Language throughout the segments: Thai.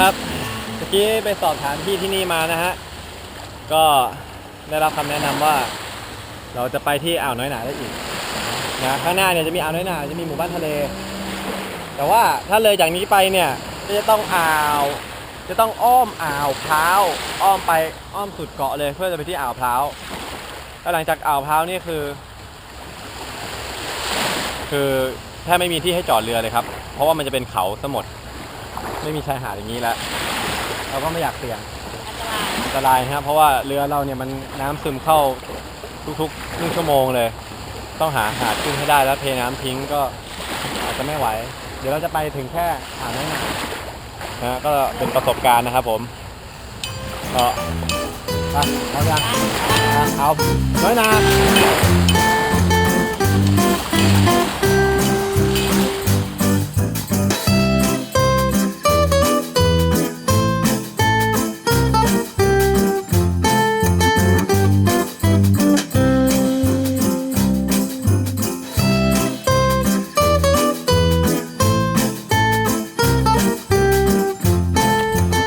ครับเมื่อกี้ไปสอบถามที่ที่นี่มานะฮะก็ได้รับคำแนะนำว่า เราจะไปที่อ่าวน้อยหนาได้อีกนะข้างหน้าเนี่ยจะมีอ่าวน้อยหนาจะมีหมู่บ้านทะเล แต่ว่าถ้าเลยจากนี้ไปเนี่ยก็จะต้องอ่าวจะต้องอ้อมอ่าวพร้าวอ้อมไปอ้อมสุดเกาะเลยเพื่อจะไปที่อ่าวพร้าวแล้วหลังจากอ่าวพร้าวนี่คือ คือแทบไม่มีที่ให้จอดเรือเลยครับ เพราะว่ามันจะเป็นเขาทั้งหมด ไม่มีชายหาดอย่างนี้แล้วเราก็ไม่อยากเสี่ยงอันตรายอันตรายนะครับเพราะว่าเรือเราเนี่ยมันน้ำซึมเข้าทุกๆครึ่งชั่วโมงเลย ต้องหาหาดขึ้นให้ได้แล้วเทน้ำทิ้งก็อาจจะไม่ไหว เดี๋ยวเราจะไปถึงแค่อ่าวน้อยหนานะฮะก็เป็นประสบการณ์นะครับผมก็ไปเอายังอะเอาน้อยหนา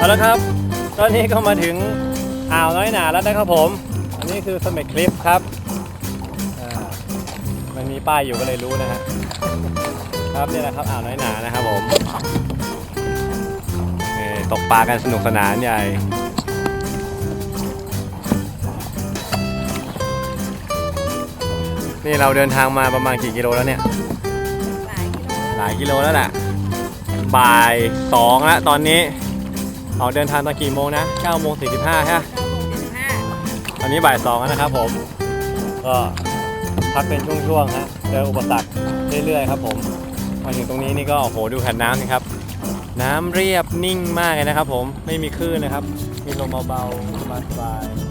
เอาละครับ ตอนนี้ก็มาถึงอ่าวน้อยหนาแล้วนะครับผม อันนี้คือสเม็ดคลิปครับอ่ามันมีป้ายอยู่ก็เลยรู้นะฮะครับนี่แหละครับอ่าวน้อยหนานะครับผมเอ่อตกปลากันสนุกสนานใหญ่นี่เราเดินทางมาประมาณกี่กิโลแล้วเนี่ย หลายกิโลหลายกิโลแล้วแหละบ่ายสองแล้วตอนนี้ ออกเดินทางตอนกี่โมงนะ9โมง45ใช่ไหมเก้าโมงสี่สิบห้าตอนนี้บ่ายสองแล้วนะครับผม ก็พักเป็นช่วงๆฮะเจออุปสรรคเรื่อยๆครับผมมาถึงตรงนี้นี่ก็โอ้โหดูแผ่นน้ำนี่ครับ น้ำเรียบนิ่งมากเลยนะครับผมไม่มีคลื่นนะครับ มีลมเบาๆสบายๆ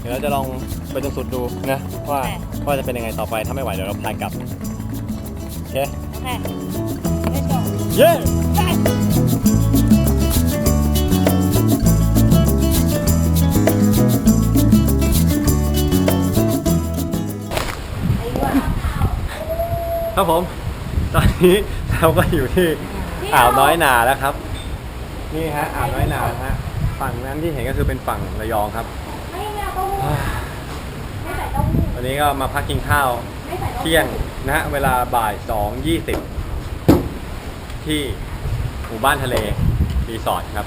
เดี๋ยวเราจะลองไปจนสุดดูนะว่าว่าจะเป็นยังไงต่อไปถ้าไม่ไหวเดี๋ยวเราพายกลับ โอเคโอเคไม่จบเย้ใช่ครับผม ตอนนี้เราก็อยู่ที่อ่าวน้อยนาแล้วครับ นี่ฮะอ่าวน้อยนาฮะ ฝั่งนั้นที่เห็นก็คือเป็นฝั่งระยองครับ ไม่ไม่เอาเต้าหู้ไม่ใส่เต้าหู้ วันนี้ก็มาพักกินข้าวเต้าหู้เที่ยงนะฮะเวลาบ่ายสองยี่สิบที่หมู่บ้านทะเลรีสอร์ทครับ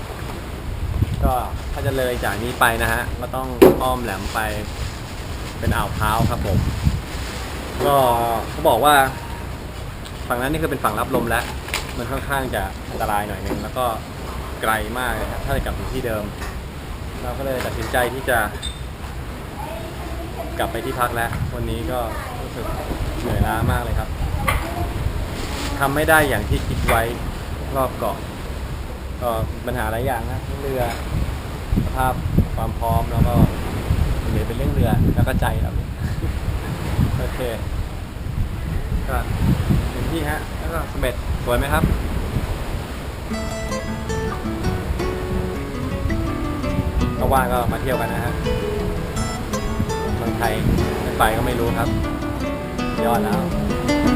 ก็ถ้าจะเลยจากนี้ไปนะฮะก็ต้องอ้อมแหลมไปเป็นอ่าวพร้าวครับผม ก็เขาบอกว่า ฝั่งนั้นนี่คือเป็นฝั่งรับลมแล้ว มันค่อนข้างจะอันตรายหน่อยนึงแล้วก็ไกลมากเลยครับถ้าจะกลับถึงที่เดิม เราก็เลยตัดสินใจที่จะ กลับไปที่พักแล้ว วันนี้ก็รู้สึกเหนื่อยล้ามากเลยครับทำไม่ได้อย่างที่คิดไว้รอบก่อนก็ปัญหาหลายอย่างนะเรือสภาพความพร้อมแล้วก็เดี๋ยเป็นเรื่องเรือแล้วก็ใจเราโอเคก็ถึงที่ฮะ แล้วก็สม็ดสวยไหมครับก็ว่างก็มาเที่ยวกันนะฮะ ไทยไม่ไปก็ไม่รู้ครับ ยอดแล้ว